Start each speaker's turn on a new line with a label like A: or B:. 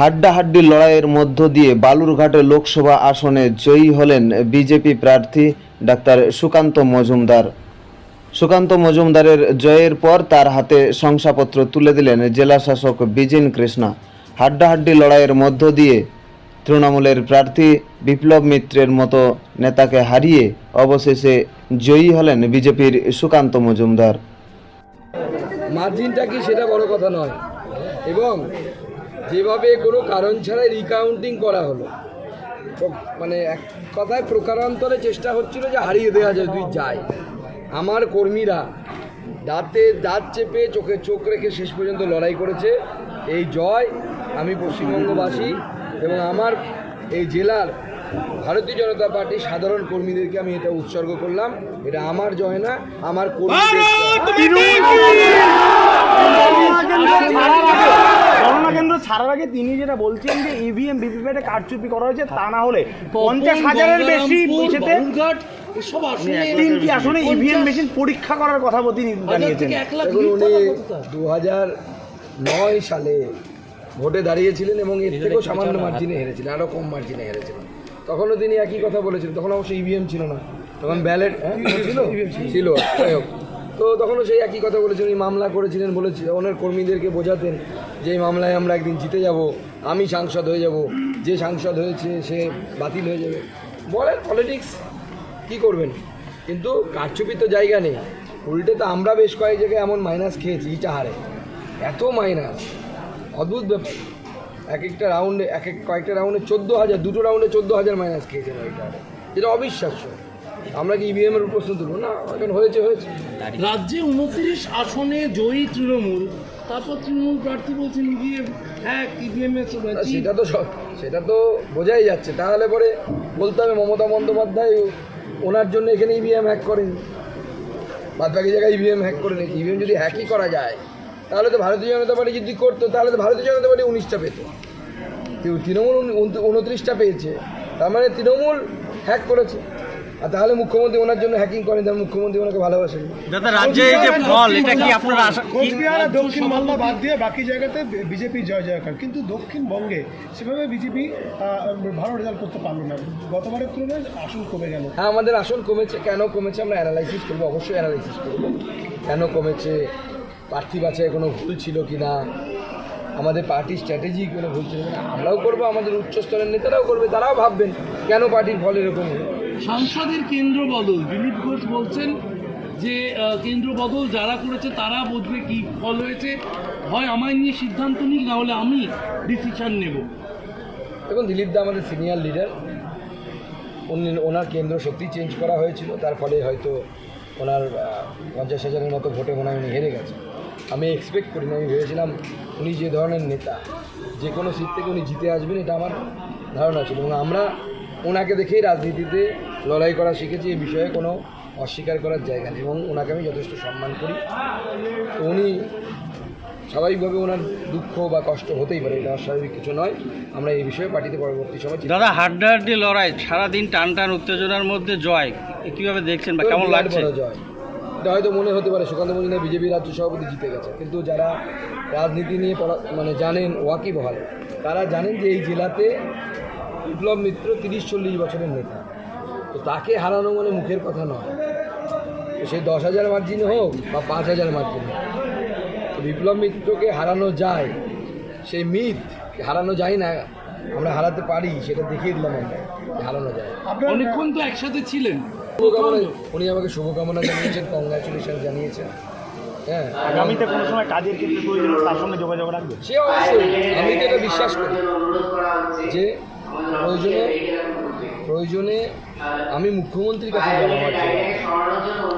A: হাড্ডাহাড্ডি লড়াইয়ের মধ্য দিয়ে বালুরঘাটে লোকসভা আসনে জয়ী হলেন বিজেপি প্রার্থী ডাক্তার সুকান্ত মজুমদার। সুকান্ত মজুমদারের জয়ের পর তার হাতে শংসাপত্র তুলে দিলেন জেলা শাসক বিজিন কৃষ্ণা। হাড্ডাহাড্ডি লড়াইয়ের মধ্য দিয়ে তৃণমূলের প্রার্থী বিপ্লব মিত্রের মতো নেতাকে হারিয়ে অবশেষে জয়ী হলেন বিজেপির সুকান্ত মজুমদার।
B: মার্জিনটা কি সেটা বড় কথা নয়। এবং যেভাবে কোনো কারণ ছাড়াই রিকাউন্টিং করা হলো। মানে এক কথায় প্রকারান্তরে চেষ্টা হচ্ছিল যে হারিয়ে দেওয়া যায়, তুই যায় আমার কর্মীরা দাঁতে দাঁত চেপে চোখে চোখ রেখে শেষ পর্যন্ত লড়াই করেছে। এই জয় আমি পশ্চিমবঙ্গবাসী এবং আমার এই জেলার ভারতীয় জনতা পার্টির সাধারণ কর্মীদেরকে আমি এটা উৎসর্গ করলাম। এটা আমার জয় না, আমার
C: কেন্দ্র ছাড়ার আগে তিনি যেটা বলছেন যে E ইভিএম ভিভিপ্যাটে কারচুপি করা হয়েছে তা না হলে পঞ্চাশ হাজারের বেশি ইসেতে তিনটি আসনে ইভিএম মেশিন পরীক্ষা করার কথা তিনি জানিয়েছেন।
B: উনি দু হাজার নয় সালে ভোটে দাঁড়িয়েছিলেন এবং এর থেকেও সামান্য মার্জিনে হেরেছিলেন আরও কম মার্জিনে হেরেছিলেন। তখনও তিনি একই কথা বলেছিলেন তখন অবশ্যই ইভিএম ছিল না। তখন ব্যালেট ছিল? ছিল যাই হোক। তো তখনও সেই একই কথা বলেছেন উনি মামলা করেছিলেন বলেছিলেন ওনার কর্মীদেরকে বোঝাতেন। যে মামলায় আমরা একদিন জিতে যাব, আমি সাংসদ হয়ে যাব, যে সাংসদ হয়েছে সে বাতিল হয়ে যাবে। বলেন পলিটিক্স কি করবেন? কিন্তু কারচুপির তো জায়গা নেই। উল্টে তো আমরা বেশ কয়েক জায়গায় এমন মাইনাস খেয়েছি ইটাহারে। এত মাইনাস অদ্ভুত ব্যাপার। এক একটা রাউন্ডে এক এক কয়েকটা রাউন্ডে চোদ্দ হাজার, দুটো রাউন্ডে চোদ্দ হাজার মাইনাস খেয়েছে ইটাহারে। যেটা অবিশ্বাস্য। আমরা কি ইভিএম এর প্রশ্ন তুলবো? না, এখন হয়েছে হয়েছে।
D: রাজ্যে উনত্রিশ আসনে জয়ী তৃণমূল তারপর তৃণমূল প্রার্থী বলছেন ইভিএম এক ইভিএম এর
B: সেটা তো সেটা তো বোঝাই যাচ্ছে। তাহলে পরে বলতে হবে মমতা বন্দ্যোপাধ্যায় ওনার জন্য এখানে ইভিএম হ্যাক করেনি। বাদ বাকি জায়গায় ইভিএম হ্যাক করে নিয়েছে ইভিএম যদি হ্যাকই করা যায় তাহলে তো ভারতীয় জনতা পার্টি যদি করতো তাহলে তো ভারতীয় জনতা পার্টি উনিশটা পেত। তৃণমূল উন- উন- উনত্রিশটা পেয়েছে। তার মানে তৃণমূল হ্যাক করেছে। আর তাহলে মুখ্যমন্ত্রী ওনার জন্য হ্যাকিং করেন তাহলে মুখ্যমন্ত্রী ওনাকে ভালোবাসেন।
C: দাদা রাজ্যে এই যে ফল এটা কি আপনারা আশা
E: কোচবিহার আর দক্ষিণ মালদা বাদ দিয়ে বাকি জায়গাতে বিজেপি জয় জয়কার। কিন্তু দক্ষিণবঙ্গে সেভাবে বিজেপি ভালো রেজাল্ট করতে পারল না। গতবারের তুলনায় আসন কমে গেল।
B: হ্যাঁ আমাদের আসন কমেছে। কেন কমেছে আমরা অ্যানালাইসিস করব? অবশ্যই অ্যানালাইসিস করব। কেন কমেছে? প্রার্থী বাছাই কোনো ভুল ছিল কি না আমাদের পার্টির স্ট্র্যাটেজি কোনো ভুল ছিল আমরাও করব আমাদের উচ্চস্তরের নেতারাও করবে তারাও ভাববেন কেন পার্টির ফল এরকম হলো
D: সাংসদের কেন্দ্র বদল দিলীপ ঘোষ বলছেন যে কেন্দ্র বদল যারা করেছে তারা বুঝবে কি ফল হয়েছে। হয় আমায় নিয়ে সিদ্ধান্ত নিক না হলে আমি ডিসিশন নেব।
B: দেখুন দিলীপ দা আমাদের সিনিয়র লিডার উনি ওনার কেন্দ্র সত্যি চেঞ্জ করা হয়েছিল তার ফলে হয়তো ওনার পঞ্চাশ হাজারের মতো ভোটে মনে হয় উনি হেরে গেছে আমি এক্সপেক্ট করিনি আমি ভেবেছিলাম উনি যে ধরনের নেতা যে কোনো সিট থেকে উনি জিতে আসবেন এটা আমার ধারণা ছিল এবং আমরা ওনাকে দেখেই রাজনীতিতে লড়াই করা শিখেছি এই বিষয়ে কোনো অস্বীকার করার জায়গা নেই এবং ওনাকে আমি যথেষ্ট সম্মান করি। তো উনি স্বাভাবিকভাবে ওনার দুঃখ বা কষ্ট হতেই পারে এটা অস্বাভাবিক কিছু নয়। আমরা এই বিষয়ে পার্টিতে পরবর্তী সময়
C: দাদা হাড্ডাহাড্ডি লড়াই সারাদিন টান টান উত্তেজনার মধ্যে জয় কীভাবে দেখছেন বা কেমন লাগছে?
B: জয়। এটা হয়তো মনে হতে পারে সুকান্ত মজুমদার বিজেপি রাজ্য সভাপতি জিতে গেছে। কিন্তু যারা রাজনীতি নিয়ে পড়া মানে জানেন ওয়াকিবহাল তারা জানেন যে এই জেলাতে বিপ্লব মিত্র তিরিশ চল্লিশ বছরের নেতা। তো তাকে হারানো মানে মুখের কথা নয়। তো সেই দশ হাজার মার্জিনে হোক বা পাঁচ হাজার মার্জিন হোক তো বিপ্লব মিত্রকে হারানো যায় সেই মিথ হারানো যায় না আমরা হারাতে পারি সেটা দেখিয়ে দিলাম আমরা হারানো যায়।
D: অনেকক্ষণ তো একসাথে ছিলেন।
B: শুভকামনা। উনি আমাকে শুভকামনা জানিয়েছেন কংগ্রাচুলেশন জানিয়েছেন। হ্যাঁ।
C: আগামীতে কোনো সময় কাজের ক্ষেত্রে প্রয়োজন তার সঙ্গে যোগাযোগ রাখবে
B: সে অবশ্যই। আমি তো এটা বিশ্বাস করি। যে প্রয়োজনে প্রয়োজনে আমি মুখ্যমন্ত্রীর কাছে যাব আমার জন্য।